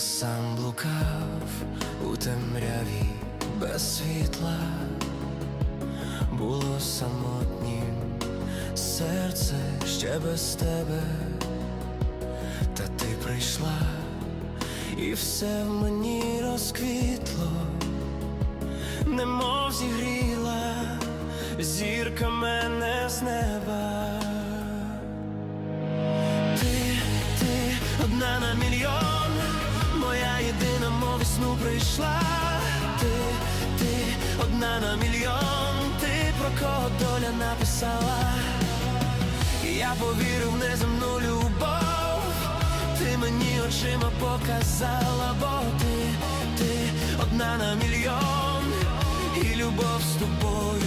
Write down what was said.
сам блукав у темряві без світла, було самотнім серце ще без тебе, та ти прийшла, і все в мені розквітло, немов зігріла зірка мене з неба. Ти, ти одна на мільйон, сну прийшла. Ти, ти одна на мільйон, ти про кого доля написала. Я повірив в неземну любов, ти мені очима показала, бо ти, ти одна на мільйон, і любов з тобою